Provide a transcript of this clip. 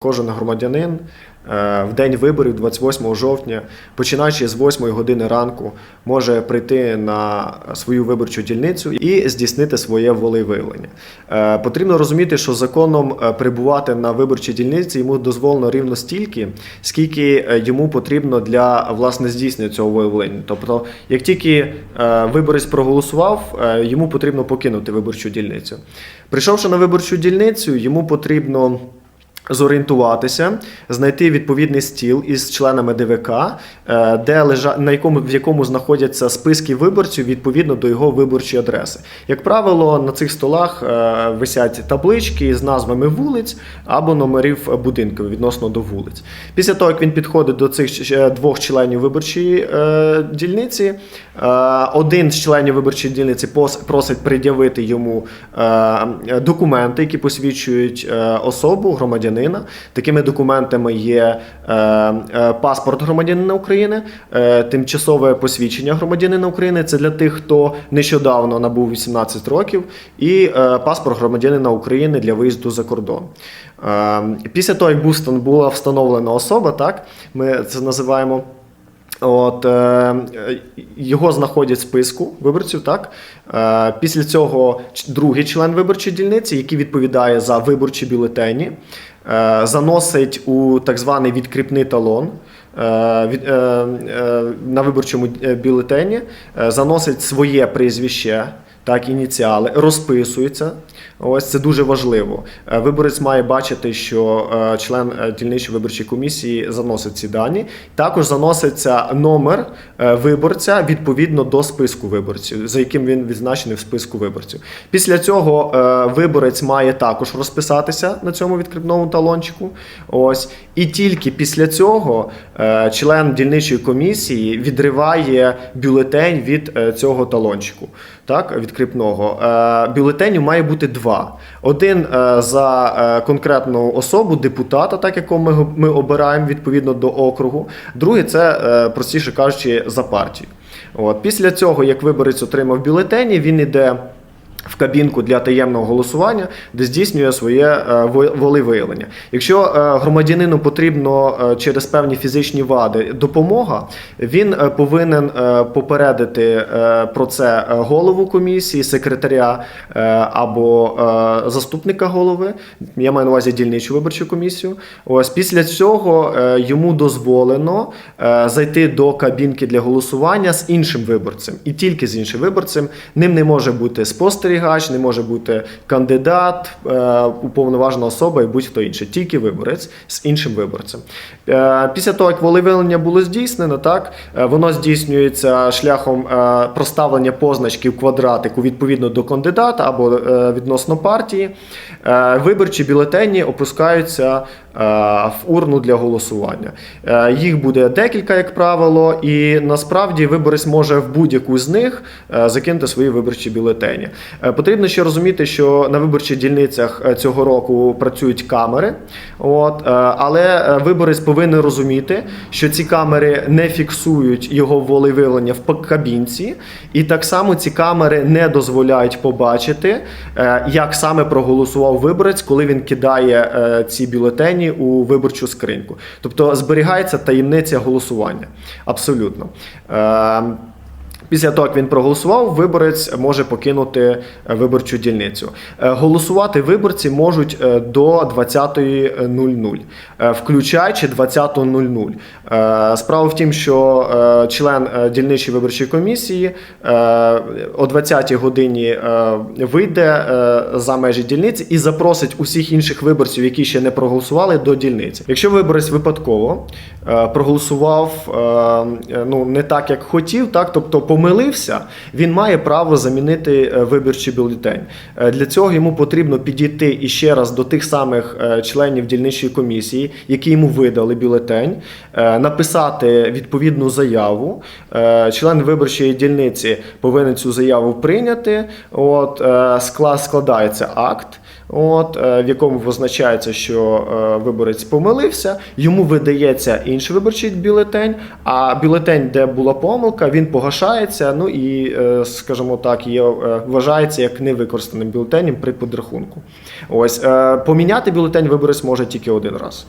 Кожен громадянин е, в день виборів, 28 жовтня, починаючи з 8 години ранку, може прийти на свою виборчу дільницю і здійснити своє волевиявлення. Е, Потрібно розуміти, що законом е, перебувати на виборчій дільниці йому дозволено рівно стільки, скільки йому потрібно для власне здійснення цього волевиявлення. Тобто, як тільки виборець проголосував, йому потрібно покинути виборчу дільницю. Прийшовши на виборчу дільницю, йому потрібно зорієнтуватися, знайти відповідний стіл із членами ДВК, е, де лежа... на якому, в якому знаходяться списки виборців відповідно до його виборчої адреси. Як правило, на цих столах е, висять таблички з назвами вулиць або номерів будинків відносно до вулиць. Після того, як він підходить до цих е, двох членів виборчої дільниці, один з членів виборчої дільниці просить пред'явити йому документи, які посвідчують особу громадянина. Такими документами є е, е, паспорт громадянина України, е, тимчасове посвідчення громадянина України. Це для тих, хто нещодавно набув 18 років, і паспорт громадянина України для виїзду за кордон. Після того, як був була встановлена особа, так ми це називаємо. От, е, його знаходять в списку виборців. Так? Е, після цього другий член виборчої дільниці, який відповідає за виборчі бюлетені, е, заносить у так званий відкріпний талон. е, е, е, На виборчому бюлетені заносить своє прізвище, так, ініціали, розписується. Ось це дуже важливо. Е, Виборець має бачити, що е, член е, дільничої виборчої комісії заносить ці дані. Також заноситься номер виборця відповідно до списку виборців, за яким він відзначений в списку виборців. Після цього виборець має також розписатися на цьому відкріпному талончику. Ось і тільки після цього член дільничої комісії відриває бюлетень від цього талончику. Так, від кріпного бюлетенів має бути два. Один е, за е, конкретну особу, депутата, так якого ми, ми обираємо відповідно до округу. Другий це, е, простіше кажучи, за партію. От. Після цього, як виборець отримав бюлетені, він іде. В кабінку для таємного голосування, де здійснює своє е, во- волевиявлення. Якщо е, громадянину потрібно е, через певні фізичні вади допомога, він повинен попередити про це голову комісії, секретаря або заступника голови. Я маю на увазі дільничу виборчу комісію. Ось після цього йому дозволено зайти до кабінки для голосування з іншим виборцем, і тільки з іншим виборцем. Ним не може бути спостерігач, не може бути кандидат, е, уповноважена особа і будь-хто інший, тільки виборець з іншим виборцем. Е, Після того, як волевиявлення було здійснено, так е, воно здійснюється шляхом проставлення в квадратику відповідно до кандидата або відносно партії. Виборчі бюлетені опускаються в урну для голосування. Е, Їх буде декілька, як правило, і насправді виборець може в будь-яку з них е, закинути свої виборчі бюлетені. Е, Потрібно ще розуміти, що на виборчих дільницях е, цього року працюють камери, от, е, але е, виборець повинен розуміти, що ці камери не фіксують його волевиявлення в кабінці, і так само ці камери не дозволяють побачити, е, як саме проголосував виборець, коли він кидає е, ці бюлетені у виборчу скриньку. Тобто зберігається таємниця голосування. Абсолютно. Після того, як він проголосував, виборець може покинути е, виборчу дільницю. Е, Голосувати виборці можуть е, до 20.00, е, включаючи 20.00. Е, Справа в тім, що член дільничої виборчої комісії о 20-й годині вийде за межі дільниці і запросить усіх інших виборців, які ще не проголосували, до дільниці. Якщо виборець випадково проголосував ну, не так, як хотів, так, тобто помилився, він має право замінити е, виборчий бюлетень. Е, Для цього йому потрібно підійти іще раз до тих самих е, членів дільничої комісії, які йому видали бюлетень, написати відповідну заяву. Член виборчої дільниці повинен цю заяву прийняти. От, е, скла- складається акт. От, е, в якому визначається, що е, виборець помилився, йому видається інший виборчий бюлетень, а бюлетень, де була помилка, він погашається, ну і, е, скажімо так, є, вважається як невикористаним бюлетенем при підрахунку. Ось, поміняти бюлетень виборець може тільки один раз.